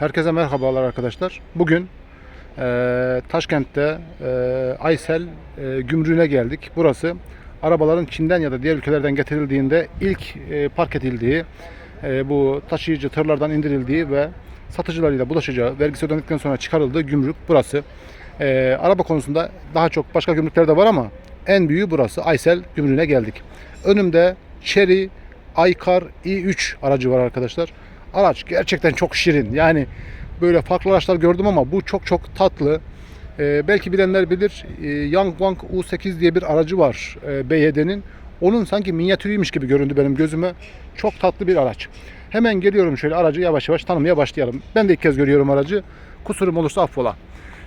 Herkese merhabalar arkadaşlar. Bugün eee Taşkent'te eee, Aysel eee, gümrüğüne geldik. Burası arabaların Çin'den ya da diğer ülkelerden getirildiğinde ilk eee, park edildiği, eee, bu taşıyıcı tırlardan indirildiği ve satıcılarıyla bulaşacağı, vergisi ödendikten sonra çıkarıldığı gümrük burası. Eee, araba konusunda daha çok başka gümrükler de var ama en büyüğü burası. Aysel gümrüğüne geldik. Önümde Chery Aykar i3 aracı var arkadaşlar. Araç gerçekten çok şirin. Yani böyle farklı araçlar gördüm ama bu çok çok tatlı. Ee, belki bilenler bilir. Ee, Yangwang U8 diye bir aracı var e, BYD'nin. Onun sanki minyatürüymüş gibi göründü benim gözüme. Çok tatlı bir araç. Hemen geliyorum şöyle aracı yavaş yavaş tanımaya başlayalım. Ben de ilk kez görüyorum aracı. Kusurum olursa affola.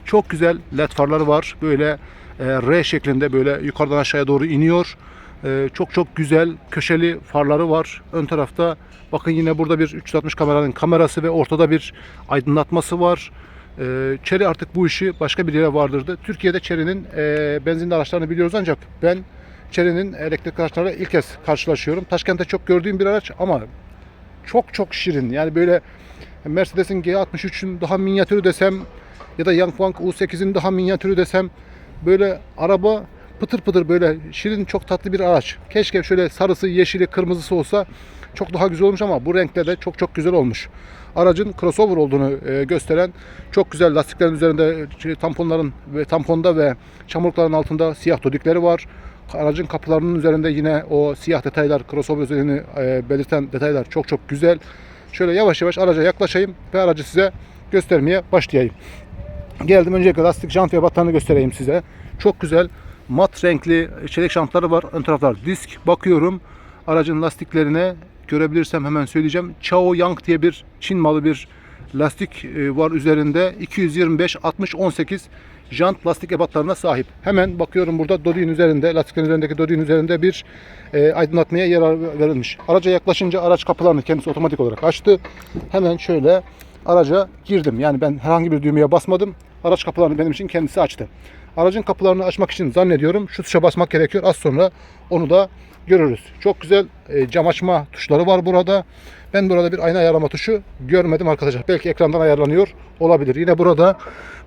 Çok güzel led farları var. Böyle e, R şeklinde böyle yukarıdan aşağıya doğru iniyor. E, çok çok güzel köşeli farları var. Ön tarafta bakın yine burada bir 360 kameranın kamerası ve ortada bir aydınlatması var. E, artık bu işi başka bir yere vardırdı. Türkiye'de Chery'nin e, benzinli araçlarını biliyoruz ancak ben Chery'nin elektrikli araçlarıyla ilk kez karşılaşıyorum. Taşkent'te çok gördüğüm bir araç ama çok çok şirin. Yani böyle Mercedes'in G63'ün daha minyatürü desem ya da Yangwang U8'in daha minyatürü desem böyle araba pıtır pıtır böyle şirin çok tatlı bir araç. Keşke şöyle sarısı, yeşili, kırmızısı olsa çok daha güzel olmuş ama bu renkte de çok çok güzel olmuş. Aracın crossover olduğunu e, gösteren çok güzel lastiklerin üzerinde e, tamponların ve tamponda ve çamurlukların altında siyah dodikleri var. Aracın kapılarının üzerinde yine o siyah detaylar, crossover özelliğini e, belirten detaylar çok çok güzel. Şöyle yavaş yavaş araca yaklaşayım ve aracı size göstermeye başlayayım. Geldim öncelikle lastik jant ve battanı göstereyim size. Çok güzel mat renkli çelik jantları var. Ön taraflar disk. Bakıyorum aracın lastiklerine görebilirsem hemen söyleyeceğim. Chao Yang diye bir Çin malı bir lastik e, var üzerinde. 225 60 18 jant lastik ebatlarına sahip. Hemen bakıyorum burada Dodi'nin üzerinde, lastiklerin üzerindeki Dodi'nin üzerinde bir e, aydınlatmaya yer verilmiş. Araca yaklaşınca araç kapılarını kendisi otomatik olarak açtı. Hemen şöyle araca girdim. Yani ben herhangi bir düğmeye basmadım. Araç kapılarını benim için kendisi açtı. Aracın kapılarını açmak için zannediyorum şu tuşa basmak gerekiyor. Az sonra onu da görürüz. Çok güzel e, cam açma tuşları var burada. Ben burada bir ayna ayarlama tuşu görmedim arkadaşlar. Belki ekrandan ayarlanıyor olabilir. Yine burada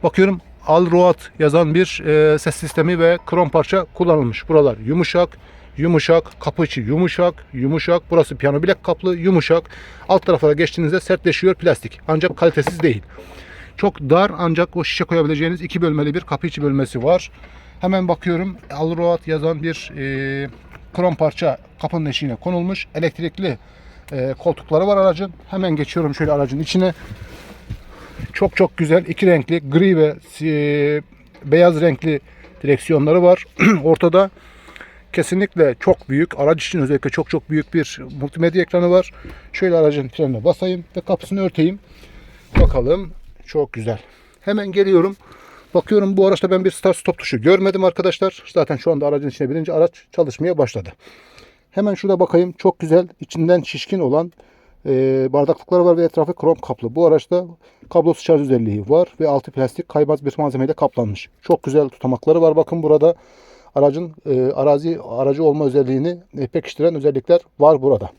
bakıyorum Alroad yazan bir e, ses sistemi ve krom parça kullanılmış. Buralar yumuşak, yumuşak, kapı içi yumuşak, yumuşak. Burası piyano bilek kaplı, yumuşak. Alt taraflara geçtiğinizde sertleşiyor plastik. Ancak kalitesiz değil. Çok dar ancak o şişe koyabileceğiniz iki bölmeli bir kapı içi bölmesi var. Hemen bakıyorum Alroad yazan bir e, krom parça kapının eşiğine konulmuş. Elektrikli e, koltukları var aracın. Hemen geçiyorum şöyle aracın içine. Çok çok güzel iki renkli gri ve e, beyaz renkli direksiyonları var. Ortada kesinlikle çok büyük araç için özellikle çok çok büyük bir multimedya ekranı var. Şöyle aracın frenine basayım ve kapısını örteyim. Bakalım çok güzel. Hemen geliyorum. Bakıyorum bu araçta ben bir start stop tuşu görmedim arkadaşlar. Zaten şu anda aracın içine birinci araç çalışmaya başladı. Hemen şurada bakayım. Çok güzel içinden şişkin olan e, bardaklıkları var ve etrafı krom kaplı. Bu araçta kablosuz şarj özelliği var ve altı plastik kaymaz bir malzemeyle kaplanmış. Çok güzel tutamakları var. Bakın burada aracın e, arazi aracı olma özelliğini e, pekiştiren özellikler var burada.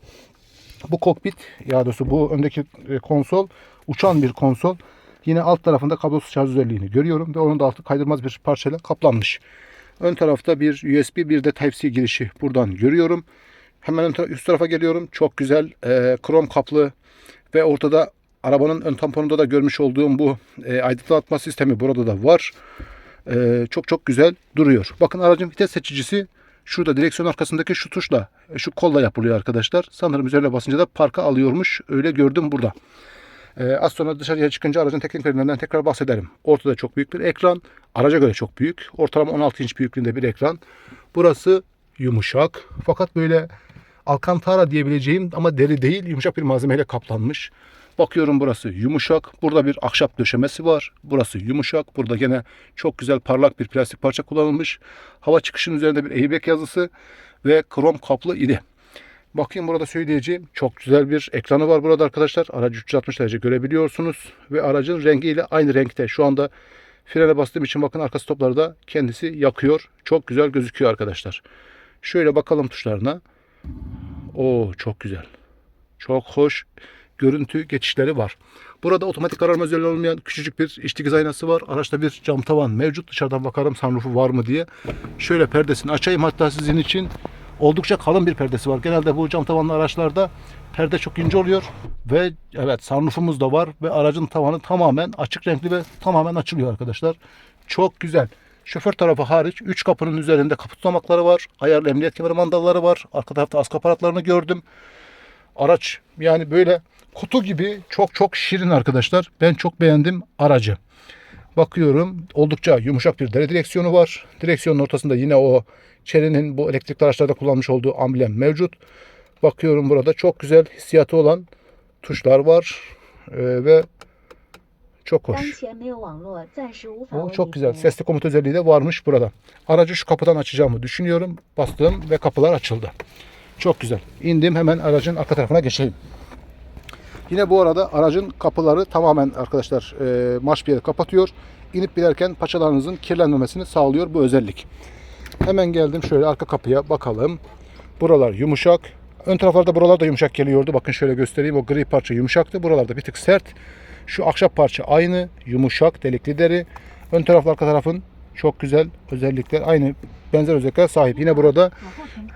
Bu kokpit ya doğrusu bu öndeki e, konsol uçan bir konsol. Yine alt tarafında kablosuz şarj özelliğini görüyorum ve onun da altı kaydırmaz bir parçayla kaplanmış. Ön tarafta bir USB bir de Type-C girişi buradan görüyorum. Hemen ön tara- üst tarafa geliyorum. Çok güzel e, krom kaplı ve ortada arabanın ön tamponunda da görmüş olduğum bu e, aydınlatma sistemi burada da var. E, çok çok güzel duruyor. Bakın aracın vites seçicisi şurada direksiyon arkasındaki şu tuşla, e, şu kolla yapılıyor arkadaşlar. Sanırım üzerine basınca da parka alıyormuş. Öyle gördüm burada. Ee, az sonra dışarıya çıkınca aracın teknik verimlerinden tekrar bahsederim. Ortada çok büyük bir ekran. Araca göre çok büyük. Ortalama 16 inç büyüklüğünde bir ekran. Burası yumuşak. Fakat böyle alkantara diyebileceğim ama deri değil yumuşak bir malzemeyle kaplanmış. Bakıyorum burası yumuşak. Burada bir ahşap döşemesi var. Burası yumuşak. Burada gene çok güzel parlak bir plastik parça kullanılmış. Hava çıkışının üzerinde bir airbag yazısı ve krom kaplı idi. Bakayım burada söyleyeceğim. Çok güzel bir ekranı var burada arkadaşlar. Aracı 360 derece görebiliyorsunuz. Ve aracın rengiyle aynı renkte. Şu anda frene bastığım için bakın arka stopları da kendisi yakıyor. Çok güzel gözüküyor arkadaşlar. Şöyle bakalım tuşlarına. Oo çok güzel. Çok hoş. görüntü geçişleri var. Burada otomatik kararma özelliği olmayan küçücük bir iç dikiz aynası var. Araçta bir cam tavan mevcut. Dışarıdan bakarım sunroofu var mı diye. Şöyle perdesini açayım hatta sizin için. Oldukça kalın bir perdesi var. Genelde bu cam tavanlı araçlarda perde çok ince oluyor. Ve evet sunroofumuz da var. Ve aracın tavanı tamamen açık renkli ve tamamen açılıyor arkadaşlar. Çok güzel. Şoför tarafı hariç 3 kapının üzerinde kapı tutamakları var. Ayarlı emniyet kemeri mandalları var. Arka tarafta askı aparatlarını gördüm. Araç yani böyle kutu gibi çok çok şirin arkadaşlar. Ben çok beğendim aracı. Bakıyorum oldukça yumuşak bir dere direksiyonu var. Direksiyonun ortasında yine o Chery'nin bu elektrikli araçlarda kullanmış olduğu amblem mevcut. Bakıyorum burada çok güzel hissiyatı olan tuşlar var ee, ve çok hoş. Bu çok güzel. Sesli komut özelliği de varmış burada. Aracı şu kapıdan açacağımı düşünüyorum. Bastım ve kapılar açıldı. Çok güzel. İndim hemen aracın arka tarafına geçelim. Yine bu arada aracın kapıları tamamen arkadaşlar e, marş bir yere kapatıyor. İnip binerken paçalarınızın kirlenmemesini sağlıyor bu özellik. Hemen geldim şöyle arka kapıya bakalım. Buralar yumuşak. Ön taraflarda buralar da yumuşak geliyordu. Bakın şöyle göstereyim. O gri parça yumuşaktı. Buralarda bir tık sert. Şu ahşap parça aynı. Yumuşak, delikli deri. Ön tarafla arka tarafın çok güzel özellikler. Aynı benzer özelliklere sahip. Yine burada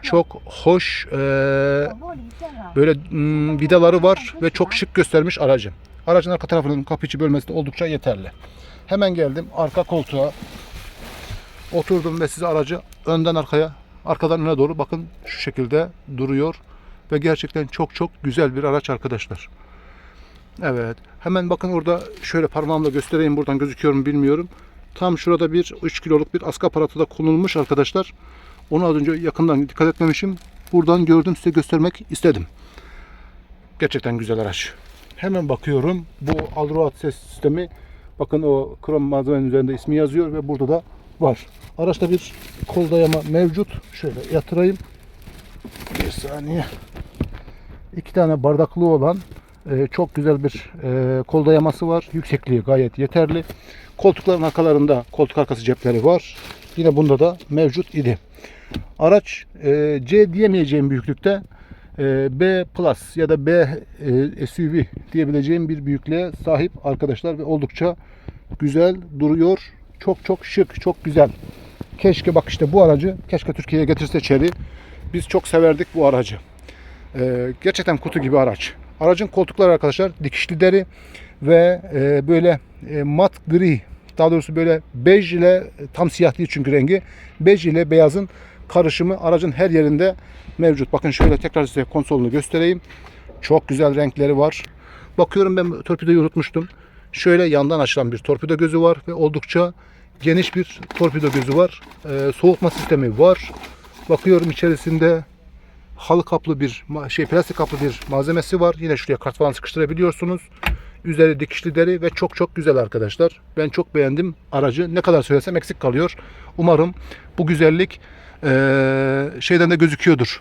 çok hoş e, böyle m, vidaları var ve çok şık göstermiş aracı. Aracın arka tarafının kapı içi bölmesi de oldukça yeterli. Hemen geldim arka koltuğa. Oturdum ve size aracı önden arkaya, arkadan öne doğru bakın şu şekilde duruyor. Ve gerçekten çok çok güzel bir araç arkadaşlar. Evet. Hemen bakın orada şöyle parmağımla göstereyim buradan gözüküyor mu bilmiyorum. Tam şurada bir 3 kiloluk bir askı aparatı da konulmuş arkadaşlar. Onu az önce yakından dikkat etmemişim. Buradan gördüm size göstermek istedim. Gerçekten güzel araç. Hemen bakıyorum. Bu Alroat ses sistemi bakın o krom malzemenin üzerinde ismi yazıyor ve burada da var. Araçta bir kol dayama mevcut. Şöyle yatırayım. Bir saniye. İki tane bardaklı olan e, çok güzel bir e, kol dayaması var. Yüksekliği gayet yeterli. Koltukların arkalarında koltuk arkası cepleri var. Yine bunda da mevcut idi. Araç e, C diyemeyeceğim büyüklükte e, B Plus ya da B e, SUV diyebileceğim bir büyüklüğe sahip arkadaşlar ve oldukça güzel duruyor. Çok çok şık, çok güzel. Keşke bak işte bu aracı keşke Türkiye'ye getirse Chery. Biz çok severdik bu aracı. E, gerçekten kutu gibi araç. Aracın koltukları arkadaşlar dikişli deri ve e, böyle e, mat gri daha doğrusu böyle bej ile tam siyah değil çünkü rengi bej ile beyazın karışımı aracın her yerinde mevcut. Bakın şöyle tekrar size konsolunu göstereyim. Çok güzel renkleri var. Bakıyorum ben torpidoyu unutmuştum. Şöyle yandan açılan bir torpido gözü var ve oldukça geniş bir torpido gözü var. Ee, soğutma sistemi var. Bakıyorum içerisinde halı kaplı bir şey plastik kaplı bir malzemesi var. Yine şuraya kart falan sıkıştırabiliyorsunuz. Üzeri dikişli deri ve çok çok güzel arkadaşlar. Ben çok beğendim aracı. Ne kadar söylesem eksik kalıyor. Umarım bu güzellik eee, şeyden de gözüküyordur.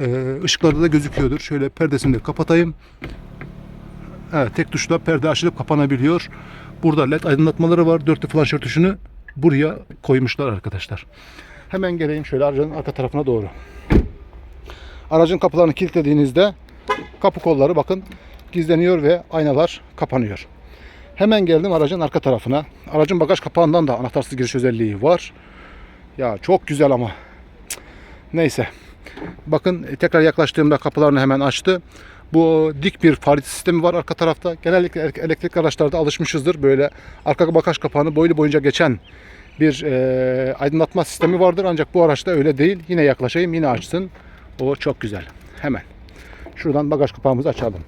Eee ışıklarda da gözüküyordur. Şöyle perdesini de kapatayım. Evet, tek tuşla perde açılıp kapanabiliyor. Burada led aydınlatmaları var. Dörtlü flanşör tuşunu buraya koymuşlar arkadaşlar. Hemen geleyim şöyle aracın arka tarafına doğru. Aracın kapılarını kilitlediğinizde kapı kolları bakın gizleniyor ve aynalar kapanıyor. Hemen geldim aracın arka tarafına. Aracın bagaj kapağından da anahtarsız giriş özelliği var. Ya çok güzel ama. Neyse. Bakın tekrar yaklaştığımda kapılarını hemen açtı. Bu dik bir farit sistemi var arka tarafta. Genellikle ele- elektrikli araçlarda alışmışızdır. Böyle arka bagaj kapağını boylu boyunca geçen bir e, aydınlatma sistemi vardır. Ancak bu araçta öyle değil. Yine yaklaşayım yine açsın. O çok güzel. Hemen. Şuradan bagaj kapağımızı açalım.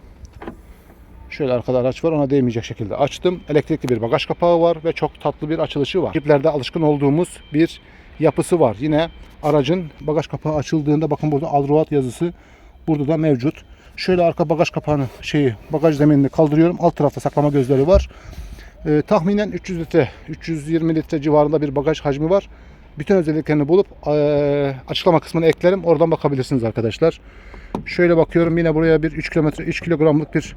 Şöyle arkada araç var ona değmeyecek şekilde açtım. Elektrikli bir bagaj kapağı var ve çok tatlı bir açılışı var. Jiplerde alışkın olduğumuz bir yapısı var. Yine aracın bagaj kapağı açıldığında bakın burada Alroat yazısı burada da mevcut. Şöyle arka bagaj kapağını şeyi bagaj zeminini kaldırıyorum. Alt tarafta saklama gözleri var. Ee, tahminen 300 litre, 320 litre civarında bir bagaj hacmi var. Bütün özelliklerini bulup eee, açıklama kısmına eklerim. Oradan bakabilirsiniz arkadaşlar. Şöyle bakıyorum yine buraya bir 3 kilometre 3 kilogramlık bir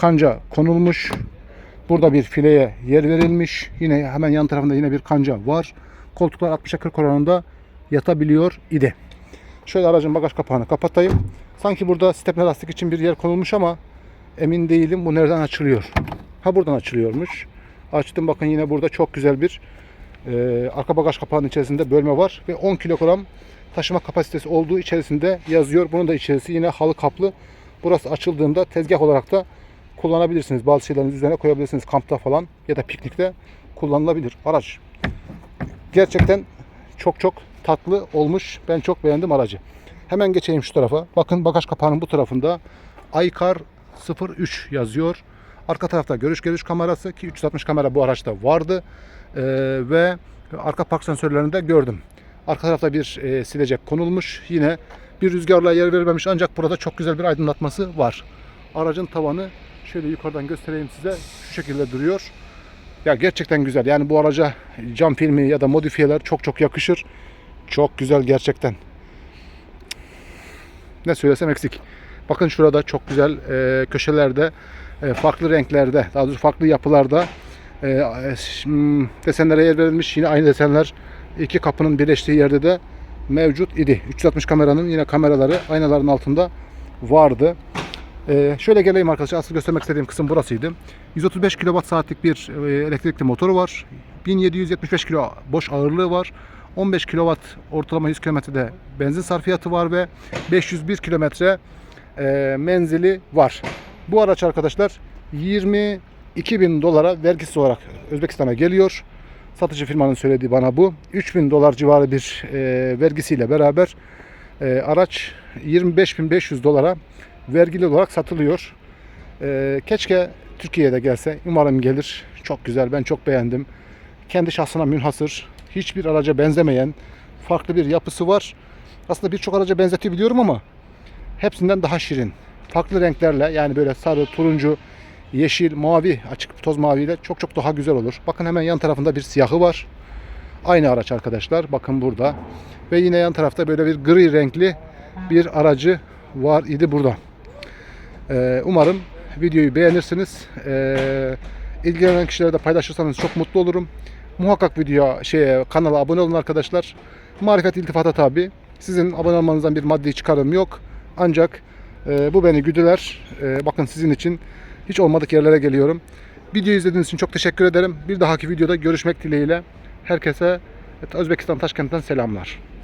kanca konulmuş. Burada bir fileye yer verilmiş. Yine hemen yan tarafında yine bir kanca var. Koltuklar 60'a 40 oranında yatabiliyor idi. Şöyle aracın bagaj kapağını kapatayım. Sanki burada stepne lastik için bir yer konulmuş ama Emin değilim bu nereden açılıyor. Ha buradan açılıyormuş. Açtım bakın yine burada çok güzel bir e, arka bagaj kapağının içerisinde bölme var ve 10 kilogram taşıma kapasitesi olduğu içerisinde yazıyor. Bunun da içerisi yine halı kaplı. Burası açıldığında tezgah olarak da kullanabilirsiniz. Bazı şeylerin üzerine koyabilirsiniz. Kampta falan ya da piknikte kullanılabilir araç. Gerçekten çok çok tatlı olmuş. Ben çok beğendim aracı. Hemen geçeyim şu tarafa. Bakın bagaj kapağının bu tarafında Aykar 03 yazıyor. Arka tarafta görüş görüş kamerası ki 360 kamera bu araçta vardı. Ee, ve arka park sensörlerini de gördüm. Arka tarafta bir e, silecek konulmuş. Yine bir rüzgarla yer verilmemiş ancak burada çok güzel bir aydınlatması var. Aracın tavanı şöyle yukarıdan göstereyim size. Şu şekilde duruyor. Ya gerçekten güzel. Yani bu araca cam filmi ya da modifiyeler çok çok yakışır. Çok güzel gerçekten. Ne söylesem eksik. Bakın şurada çok güzel e, köşelerde e, farklı renklerde, daha doğrusu farklı yapılarda e, e, hmm, desenlere yer verilmiş. Yine aynı desenler iki kapının birleştiği yerde de mevcut idi. 360 kameranın yine kameraları aynaların altında vardı. Ee, şöyle geleyim arkadaşlar. Asıl göstermek istediğim kısım burasıydı. 135 kWh saatlik bir e, elektrikli motoru var. 1775 kilo boş ağırlığı var. 15 kW ortalama 100 kilometrede benzin sarfiyatı var ve 501 kilometre e, menzili var. Bu araç arkadaşlar 22 bin dolara vergisiz olarak Özbekistan'a geliyor. Satıcı firmanın söylediği bana bu. 3000 dolar civarı bir e, vergisiyle beraber e, araç 25.500 dolara vergili olarak satılıyor. E, keşke Türkiye'de gelse. Umarım gelir. Çok güzel. Ben çok beğendim. Kendi şahsına münhasır. Hiçbir araca benzemeyen farklı bir yapısı var. Aslında birçok araca benzetiyor biliyorum ama hepsinden daha şirin. Farklı renklerle yani böyle sarı, turuncu, yeşil, mavi, açık toz maviyle çok çok daha güzel olur. Bakın hemen yan tarafında bir siyahı var. Aynı araç arkadaşlar. Bakın burada. Ve yine yan tarafta böyle bir gri renkli bir aracı var idi burada. Ee, umarım videoyu beğenirsiniz. Ee, ilgilenen kişilere de paylaşırsanız çok mutlu olurum. Muhakkak video şeye kanala abone olun arkadaşlar. Marifet iltifata tabi. Sizin abone olmanızdan bir maddi çıkarım yok. Ancak e, bu beni güdüler. E, bakın sizin için hiç olmadık yerlere geliyorum. Videoyu izlediğiniz için çok teşekkür ederim. Bir dahaki videoda görüşmek dileğiyle. Herkese Özbekistan Taşkent'ten selamlar.